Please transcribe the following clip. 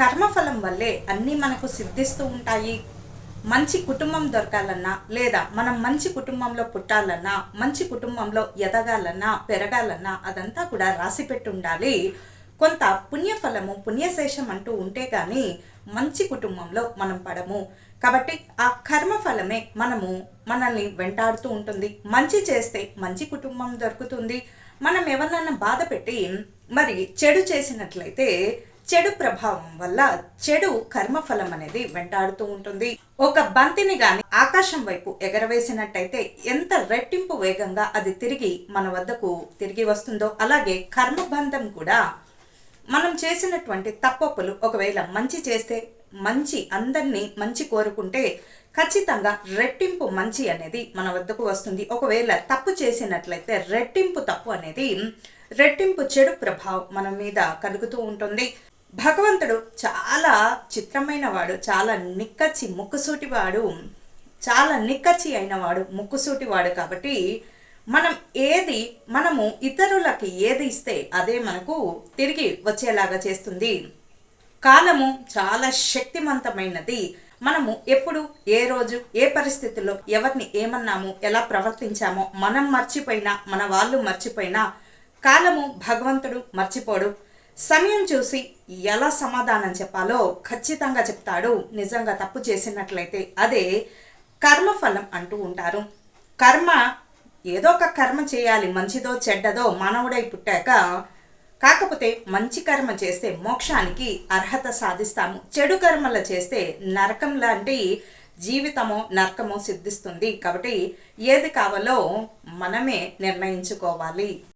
కర్మఫలం వల్లే అన్నీ మనకు సిద్ధిస్తూ ఉంటాయి. మంచి కుటుంబం దొరకాలన్నా లేదా మనం మంచి కుటుంబంలో పుట్టాలన్నా మంచి కుటుంబంలో ఎదగాలన్నా పెరగాలన్నా అదంతా కూడా రాసి పెట్టి ఉండాలి కొంత పుణ్యఫలము పుణ్యశేషం అంటూ ఉంటే కానీ మంచి కుటుంబంలో మనం పడము. కాబట్టి ఆ కర్మఫలమే మనము మనల్ని వెంటాడుతూ ఉంటుంది. మంచి చేస్తే మంచి కుటుంబం దొరుకుతుంది. మనం ఎవరినైనా బాధ పెట్టి మరి చెడు చేసినట్లయితే చెడు ప్రభావం వల్ల చెడు కర్మఫలం అనేది వెంటాడుతూ ఉంటుంది. ఒక బంతిని గాని ఆకాశం వైపు ఎగరవేసినట్టయితే ఎంత రెట్టింపు వేగంగా అది తిరిగి మన వద్దకు తిరిగి వస్తుందో అలాగే కర్మబంధం కూడా మనం చేసినటువంటి తప్పప్పులు ఒకవేళ మంచి చేస్తే మంచి అందరినీ మంచి కోరుకుంటే ఖచ్చితంగా రెట్టింపు మంచి అనేది మన వద్దకు వస్తుంది. ఒకవేళ తప్పు చేసినట్లయితే రెట్టింపు తప్పు అనేది రెట్టింపు చెడు ప్రభావం మన మీద కలుగుతూ ఉంటుంది. భగవంతుడు చాలా చిత్రమైన వాడు చాలా నిక్కచ్చి ముక్కుసూటివాడు చాలా నిక్కచ్చి అయినవాడు ముక్కుసూటివాడు కాబట్టి మనం ఏది మనము ఇతరులకి ఏది ఇస్తే అదే మనకు తిరిగి వచ్చేలాగా చేస్తుంది. కాలము చాలా శక్తివంతమైనది మనము ఎప్పుడు ఏ రోజు ఏ పరిస్థితుల్లో ఎవరిని ఏమన్నాము ఎలా ప్రవర్తించామో మనం మర్చిపోయినా మన వాళ్ళు మర్చిపోయినా కాలము భగవంతుడు మర్చిపోడు. సమయం చూసి ఎలా సమాధానం చెప్పాలో ఖచ్చితంగా చెప్తాడు. నిజంగా తప్పు చేసినట్లయితే అదే కర్మఫలం అంటూ ఉంటారు. కర్మ ఏదో ఒక కర్మ చేయాలి మంచిదో చెడ్డదో మానవుడై పుట్టాక కాకపోతే మంచి కర్మ చేస్తే మోక్షానికి అర్హత సాధిస్తాము. చెడు కర్మలు చేస్తే నరకం లాంటి జీవితమో నరకమో సిద్ధిస్తుంది. కాబట్టి ఏది కావాలో మనమే నిర్ణయించుకోవాలి.